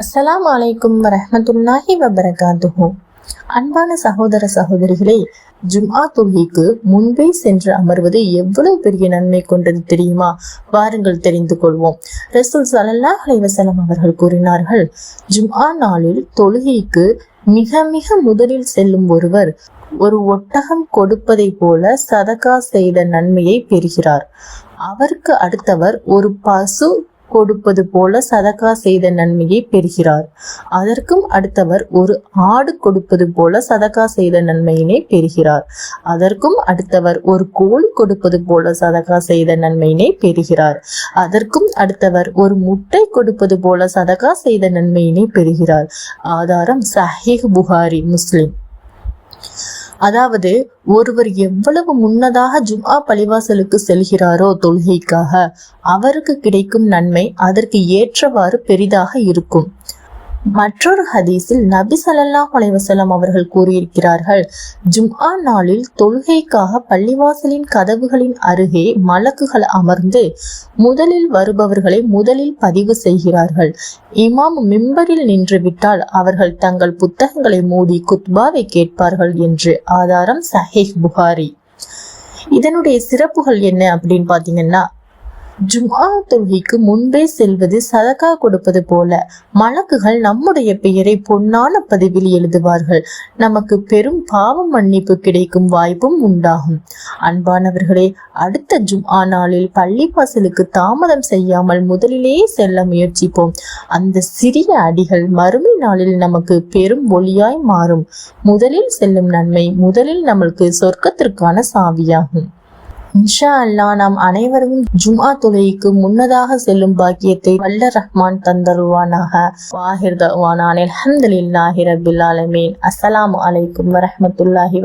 அஸ்லாம் அலைக்கும் வரமத்துல்லாஹி வபரகாத்துஹு. அன்பான சகோதர சகோதரிகளே ஜும்ஆ தொழுகைக்கு முன்பே சென்று அமர்வது எவ்வளவு பெரிய நன்மை கொண்டது தெரியுமா? வாருங்கள் தெரிந்து கொள்வோம். ரசூல் சலல்லா அலைவசலம் அவர்கள் கூறினார்கள் ஜும்ஆ நாளில் தொழுகைக்கு மிக மிக முதலில் செல்லும் ஒருவர் ஒரு ஒட்டகம் கொடுப்பதை போல சதகா செய்த நன்மையை பெறுகிறார். அவருக்கு அடுத்தவர் ஒரு பசு கொடுப்பது போல சதகா செய்த நன்மையை பெறுகிறார். அதற்கும் அடுத்தவர் ஒரு ஆடு கொடுப்பது போல சதகா செய்த நன்மையினை பெறுகிறார். அதற்கும் அடுத்தவர் ஒரு கோழி கொடுப்பது போல சதகா செய்த நன்மையினை பெறுகிறார். அதற்கும் அடுத்தவர் ஒரு முட்டை கொடுப்பது போல சதகா செய்த நன்மையினை பெறுகிறார். ஆதாரம் சஹீஹ் புகாரி முஸ்லிம். அதாவது ஒருவர் எவ்வளவு முன்னதாக ஜும்ஆ பள்ளிவாசலுக்கு செல்கிறாரோ தொழுகைக்காக அவருக்கு கிடைக்கும் நன்மை அதற்கு ஏற்றவாறு பெரிதாக இருக்கும். மற்றொரு ஹதீஸில் நபி ஸல்லல்லாஹு அலைஹி அவர்கள் கூறியிருக்கிறார்கள் ஜும்ஆ நாளில் தொழுகைக்காக பள்ளிவாசலின் கதவுகளின் அருகே மலக்குகள் அமர்ந்து முதலில் வருபவர்களை முதலில் பதிவு செய்கிறார்கள். இமாம் மிம்பரில் நின்று விட்டால் அவர்கள் தங்கள் புத்தகங்களை மூடி குத்பாவை கேட்பார்கள் என்று ஆதாரம் சஹேஹ் புகாரி. இதனுடைய சிறப்புகள் என்ன அப்படின்னு பாத்தீங்கன்னா ஜும்ஆ தொழுகைக்கு முன்பே செல்வது சதகா கொடுப்பது போல மலக்குகள் நம்முடைய பெயரை பொன்னான பதிவில் எழுதுவார்கள். நமக்கு பெரும் பாவ மன்னிப்பு கிடைக்கும் வாய்ப்பும் உண்டாகும். அன்பானவர்களே அடுத்த ஜும்ஆ நாளில் பள்ளிவாசலுக்கு தாமதம் செய்யாமல் முதலிலேயே செல்ல முயற்சிப்போம். அந்த சிறிய அடிகள் மறுமை நாளில் நமக்கு பெரும் ஒளியாய் மாறும். முதலில் செல்லும் நன்மை முதலில் நமக்கு சொர்க்கத்திற்கான சாவியாகும். இன்ஷா அல்லாஹ் நாம் அனைவரும் ஜும்ஆ தொழுகைக்கு முன்னதாக செல்லும் பாக்கியத்தை வல்ல ரஹ்மான் தந்தருவானாக. வாஹிர் தவானான் அலமதுல்லாஹி ரபில் ஆலமீன். அஸ்ஸலாமு அலைக்கும் வரஹ்மத்துல்லாஹி